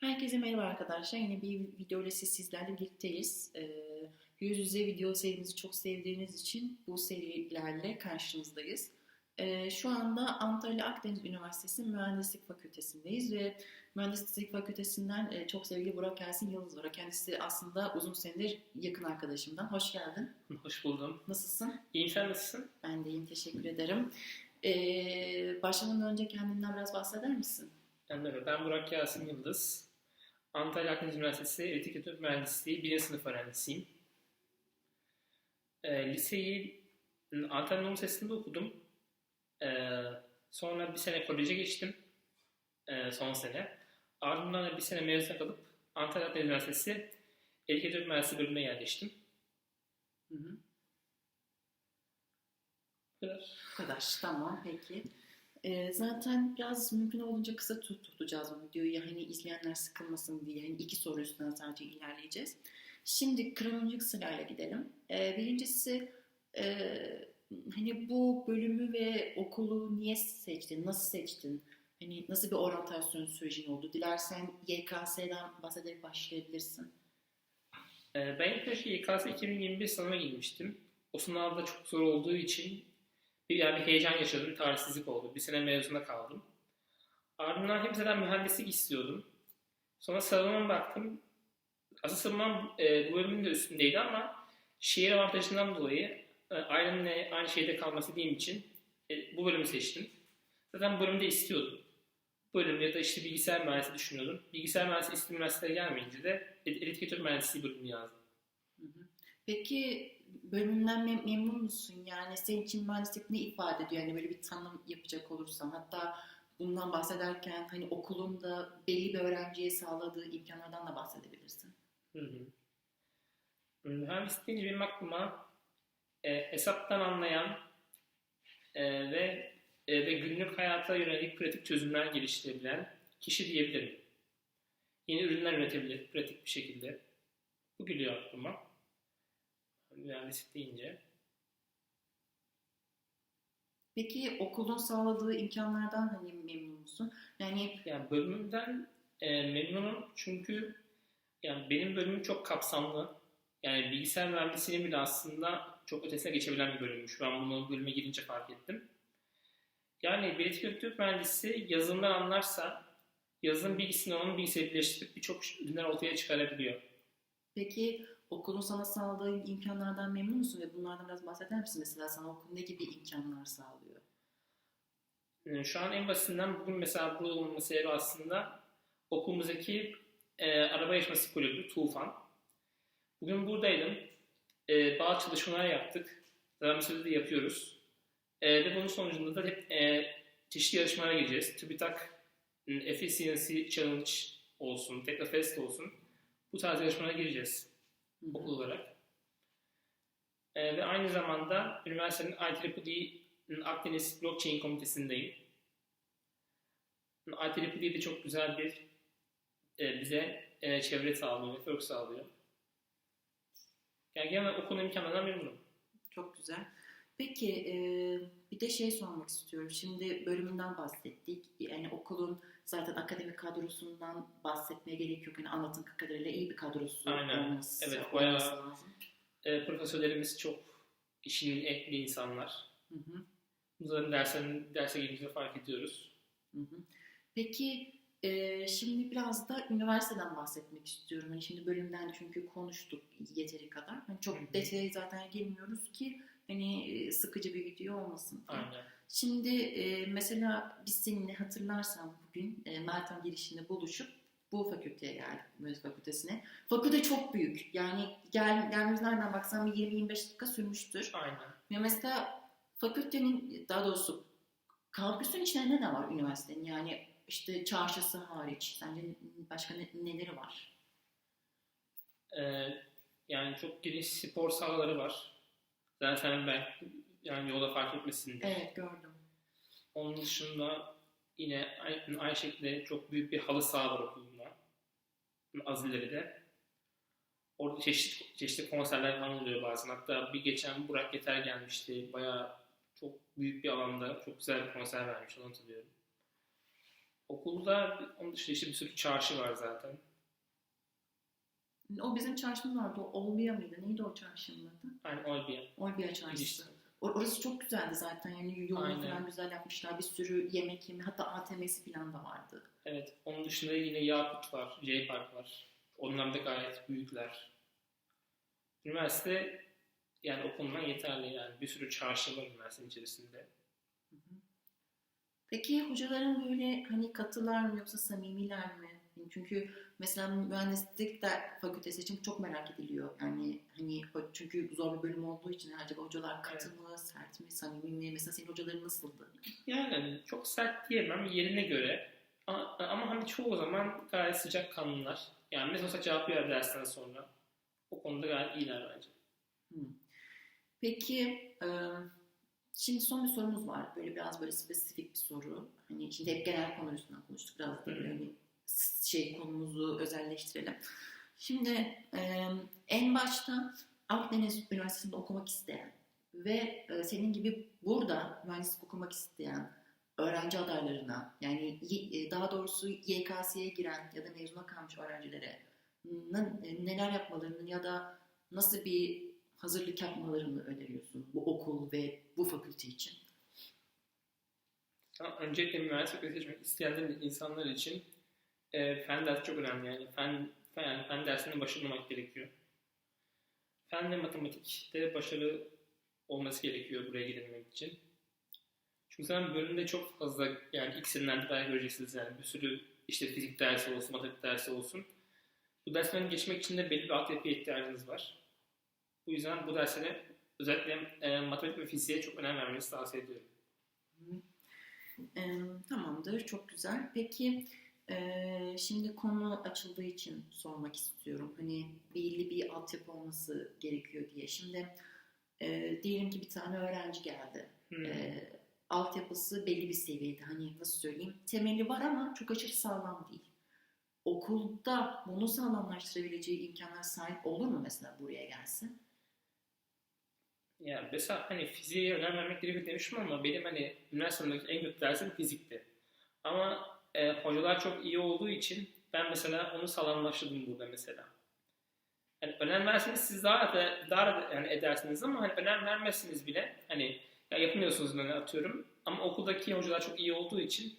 Herkese merhaba arkadaşlar. Yine bir video ile sizlerle birlikteyiz. Ee, yüz yüze video serimizi çok sevdiğiniz için bu serilerle karşınızdayız. Ee, şu anda Antalya Akdeniz Üniversitesi Mühendislik Fakültesindeyiz ve Mühendislik Fakültesinden e, çok sevgili Burak Ersin Yıldız var. Kendisi aslında uzun senedir yakın arkadaşımdan. Hoş geldin. Hoş buldum. Nasılsın? İyiyim sen nasılsın? Ben de iyiyim. Teşekkür ederim. Ee, başlamadan önce kendinden biraz bahseder misin? Ben, ben Burak Yasin Yıldız. Antalya Akdeniz Üniversitesi Elektrik Elektronik Mühendisliği 1. sınıf öğrencisiyim. E, liseyi Antalya Anadolu Lisesi'nde okudum. E, sonra bir sene koleje geçtim. E, son sene. Ardından da bir sene mezuna kalıp Antalya Akdeniz Üniversitesi Elektrik Elektronik Mühendisliği bölümüne yerleştim. Hı hı. Bu kadar. Bu kadar. Tamam peki. Ee, zaten biraz mümkün olduğunca kısa tut tutacağız bu videoyu. Hani izleyenler sıkılmasın diye. Hani iki soru üstüne sadece ilerleyeceğiz. Şimdi kronolojik sırayla gidelim. Ee, birincisi e, hani bu bölümü ve okulu niye seçtin? Nasıl seçtin? Hani nasıl bir oryantasyon sürecin oldu? Dilersen YKS'den bahsederek başlayabilirsin. Ee, Ben ilk önce YKS 2021 sınavına girmiştim. O sınavda çok zor olduğu için bir, yani bir heyecan yaşadım, talihsizlik oldu. Bir sene mezuna kaldım. Ardından hep zaten mühendislik istiyordum. Sonra sıralama baktım. Asıl sıralamam e, bu bölümün de üstündeydi ama şehir avantajından dolayı e, ailemle aynı şehirde kalmak istediğim için e, bu bölümü seçtim. Zaten bu bölümü de istiyordum. Bu bölümde ya da işte bilgisayar mühendisliği düşünüyordum. Bilgisayar mühendisliği İstim Üniversitesi'ne gelmeyince de elektronik mühendisliği bölümünü yazdım. Peki bölümünden mem- memnun musun? Yani senin için mühendislik ne ifade ediyor? Yani böyle bir tanım yapacak olursan. Hatta bundan bahsederken hani okulun da belli bir öğrenciye sağladığı imkanlardan da bahsedebilirsin. Hı hı. Mühendislik deyince benim aklıma e, hesaptan anlayan e, ve e, ve günlük hayata yönelik pratik çözümler geliştirebilen kişi diyebilirim. Yeni ürünler üretebilir pratik bir şekilde. Bu geliyor aklıma. Mühendislik deyince. Peki okulun sağladığı imkanlardan hani memnun musun? Yani Yani bölümümden e, memnunum çünkü yani benim bölümüm çok kapsamlı. Yani bilgisayar mühendisliğinin bile aslında çok ötesine geçebilen bir bölümmüş. Ben bunu bölüme girince fark ettim. Yani elektrik elektronik mühendisi yazılımdan anlarsa yazılım bilgisini onun bilgisayarı birleştirip birçok ürünler ortaya çıkarabiliyor. peki okulun sana sağladığı imkanlardan memnun musun? Ve bunlardan biraz bahseder misin? Mesela sana okul ne gibi imkanlar sağlıyor? Yani şu an en basitinden bugün mesela burada olmamın sebebi aslında okulumuzdaki e, araba yarışması kulübü Tufan. Bugün buradaydım. E, bazı çalışmalar yaptık. Süredir de yapıyoruz. E, ve bunun sonucunda da hep e, çeşitli yarışmalara gireceğiz. TÜBİTAK m, Efficiency Challenge olsun, Teknofest olsun. Bu tarz yarışmalara gireceğiz Okul olarak. E, ve aynı zamanda üniversitenin IEEE Akdeniz Blockchain Komitesi'ndeyim. IEEE de çok güzel bir e, bize e, çevre sağlıyor, network sağlıyor. Yani genel okul imkanlarından memnunum. Çok güzel. Peki e, bir de şey sormak istiyorum. Şimdi bölümünden bahsettik. Yani okulun zaten akademik kadrosundan bahsetmeye gerek yok. Yani anlatım kadarıyla iyi bir kadrosu Aynen. olması, Evet, bayağı-. E, profesörlerimiz çok işinin ehli insanlar. Hı hı, Bunların derslerin, derse girdiğimizde fark ediyoruz. hı hı. Peki e, şimdi biraz da üniversiteden bahsetmek istiyorum. Hani şimdi bölümden çünkü konuştuk yeteri kadar. Hani çok detaya zaten girmiyoruz ki hani e, sıkıcı bir video olmasın diye. Aynen. Şimdi e, mesela biz seninle hatırlarsan bugün e, Meltem girişinde buluşup bu fakülteye geldik, mühendislik fakültesine. Fakülte çok büyük. Yani gel, gelmemiz nereden baksan bir 20-25 dakika sürmüştür. Aynen. Ve mesela fakültenin, daha doğrusu kampüsün içinde ne de var üniversitenin? Yani işte çarşısı hariç. Sence başka ne- neleri var? E, yani çok geniş spor sahaları var. Zaten ben yani yolda fark etmesin diye. Evet gördüm. Onun dışında yine aynı, aynı şekilde çok büyük bir halı saha var okulunda. Az ileride. Orada çeşitli, çeşitli konserler falan oluyor bazen. Hatta bir geçen Burak Yeter gelmişti. Bayağı çok büyük bir alanda çok güzel bir konser vermiş. Onu hatırlıyorum. Okulda onun dışında işte bir sürü çarşı var zaten. O bizim çarşımız vardı. O Olbia mıydı? Neydi o çarşının adı? Yani Olbia. Olbia çarşısı. Or- Orası çok güzeldi zaten. Yani yolunu Aynen. falan güzel yapmışlar. Bir sürü yemek yeme. Hatta ATM'si falan da vardı. Evet. Onun dışında yine Yakut var. J Park var. Onlar da gayet büyükler. Üniversite yani okulundan yeterli yani. Bir sürü çarşı var üniversitenin içerisinde. Hı hı. Peki hocaların böyle hani katılar mı yoksa samimiler mi? Çünkü mesela mühendislik de fakültesi için çok merak ediliyor. Yani hani çünkü zor bir bölüm olduğu için acaba hocalar katı mı, sert mi, samimi mi? Mesela senin hocaların nasıldı? Yani çok sert diyemem yerine göre. Ama, ama hani çoğu zaman gayet sıcak kanlılar. Yani mesela olsa cevap verir dersten sonra. O konuda gayet iyiler bence. Peki e, şimdi son bir sorumuz var. Böyle biraz böyle spesifik bir soru. Hani şimdi hep genel konu üstünden konuştuk. Biraz da böyle hani şey konumuzu özelleştirelim. Şimdi e, en başta Akdeniz Üniversitesi'nde okumak isteyen ve e, senin gibi burada mühendislik okumak isteyen öğrenci adaylarına yani e, daha doğrusu YKS'ye giren ya da mezuna kalmış öğrencilere n- neler yapmalarını ya da nasıl bir hazırlık yapmalarını öneriyorsun bu okul ve bu fakülte için? Öncelikle mühendislik seçmek isteyenler insanlar için e, fen dersi çok önemli. Yani fen, fen, yani fen dersine başvurmak gerekiyor. Fen ve matematikte başarı olması gerekiyor buraya girebilmek için. Çünkü zaten bölümde çok fazla yani senelerde belki göreceksiniz yani bir sürü işte fizik dersi olsun, matematik dersi olsun. Bu derslerin geçmek için de belli bir altyapıya ihtiyacınız var. Bu yüzden bu derslere özellikle e, matematik ve fiziğe çok önem vermenizi tavsiye ediyorum. Ee, tamamdır, çok güzel. Peki şimdi konu açıldığı için sormak istiyorum. Hani belli bir altyapı olması gerekiyor diye. Şimdi e, diyelim ki bir tane öğrenci geldi. Hmm. E, altyapısı belli bir seviyede. Hani nasıl söyleyeyim? Temeli var ama çok aşırı sağlam değil. Okulda bunu sağlamlaştırabileceği imkanlar sahip olur mu mesela buraya gelsin? Yani mesela hani fiziğe önem vermek gerekiyor demiştim ama benim hani üniversitedeki en kötü dersim fizikti. Ama e, hocalar çok iyi olduğu için ben mesela onu sağlamlaştırdım burada mesela. Yani önem verseniz siz daha da, daha da yani edersiniz ama hani önem vermezsiniz bile hani ya yapmıyorsunuz hani atıyorum ama okuldaki hocalar çok iyi olduğu için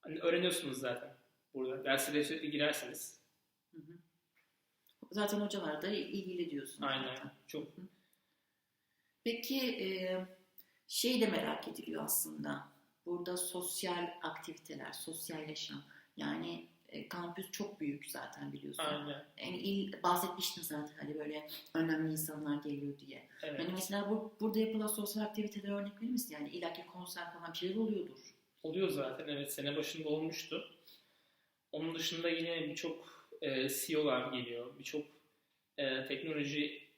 hani öğreniyorsunuz zaten burada. Derslere sürekli girerseniz. Hı hı. Zaten hocalar da ilgili diyorsun. Aynen. zaten. Çok Peki e, şey de merak ediliyor aslında. Burada sosyal aktiviteler, sosyal yaşam. Yani e, kampüs çok büyük zaten biliyorsun. aynen. Yani il, bahsetmiştin zaten hani böyle önemli insanlar geliyor diye. Evet. Hani mesela bu, burada yapılan sosyal aktivitelere örnek verir misin? Yani illaki konser falan bir şeyler oluyordur. Oluyor zaten evet sene başında olmuştu. Onun dışında yine birçok e, CEO'lar geliyor. Birçok e, teknoloji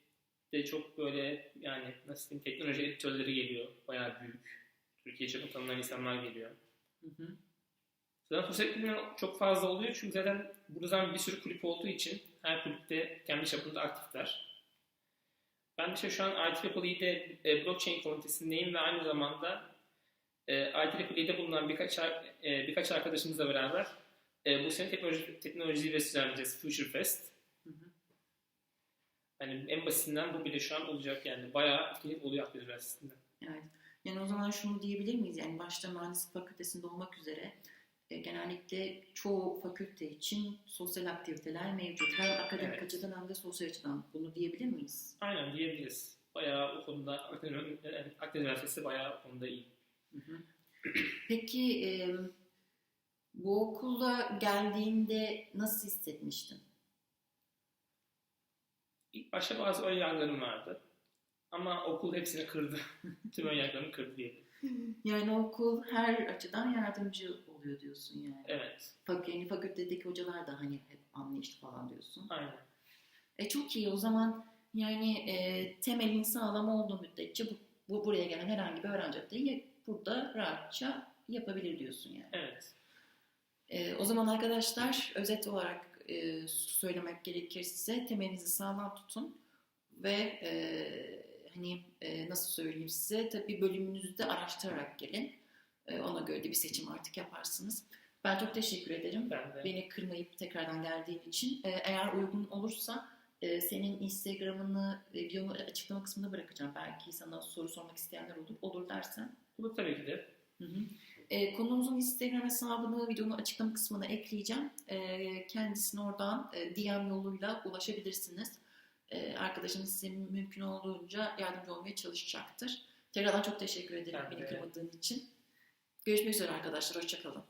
de çok böyle yani nasıl diyeyim teknoloji editörleri geliyor. Bayağı büyük. Türkiye çapında tanınan insanlar geliyor. Hı hı. Zaten aktiviteler çok fazla oluyor çünkü zaten burada zaten bir sürü kulüp olduğu için her kulüpte kendi çapında aktifler. Ben de işte şu an IEEE'de e, blockchain komitesindeyim ve aynı zamanda e, IEEE'de bulunan birkaç e, birkaç arkadaşımızla beraber e, bu sene teknoloji teknoloji ve düzenleyeceğiz Future Fest. Hı hı. Hani en basitinden bu bile şu an olacak yani bayağı etkinlik oluyor Akdeniz Üniversitesi'nde. Evet. Yani o zaman şunu diyebilir miyiz? Yani başta mühendislik fakültesinde olmak üzere e, genellikle çoğu fakülte için sosyal aktiviteler mevcut. Hem akademik Evet. açıdan hem de sosyal açıdan. Bunu diyebilir miyiz? Aynen diyebiliriz. Bayağı o konuda Akdeniz, Akdeniz Üniversitesi bayağı o konuda iyi. Hı hı. Peki e, bu okula geldiğinde nasıl hissetmiştin? İlk başta bazı ön yargılarım vardı. Ama okul hepsini kırdı. Tüm ön kırdı diyelim. Yani okul her açıdan yardımcı oluyor diyorsun yani. Evet. Fak yani fakültedeki hocalar da hani hep anlayışlı falan diyorsun. Aynen. E çok iyi o zaman yani e, temelin sağlam olduğu müddetçe bu, bu buraya gelen herhangi bir öğrenci de burada rahatça yapabilir diyorsun yani. Evet. E, o zaman arkadaşlar özet olarak e, söylemek gerekirse temelinizi sağlam tutun ve e, hani e, nasıl söyleyeyim size tabii bölümünüzü de araştırarak gelin. E, ona göre de bir seçim artık yaparsınız. Ben çok teşekkür ederim. Ben de. Beni kırmayıp tekrardan geldiğin için. Ee, eğer uygun olursa e, senin Instagram'ını videomu açıklama kısmına bırakacağım. Belki sana soru sormak isteyenler olur. Olur dersen. Bu tabii ki de. Hı hı. E, konuğumuzun Instagram hesabını videonun açıklama kısmına ekleyeceğim. E, kendisine oradan e, DM yoluyla ulaşabilirsiniz. E, arkadaşımız size mümkün olduğunca yardımcı olmaya çalışacaktır. Tekrardan çok teşekkür ederim Ben beni kırmadığın için. Görüşmek üzere arkadaşlar. Hoşçakalın.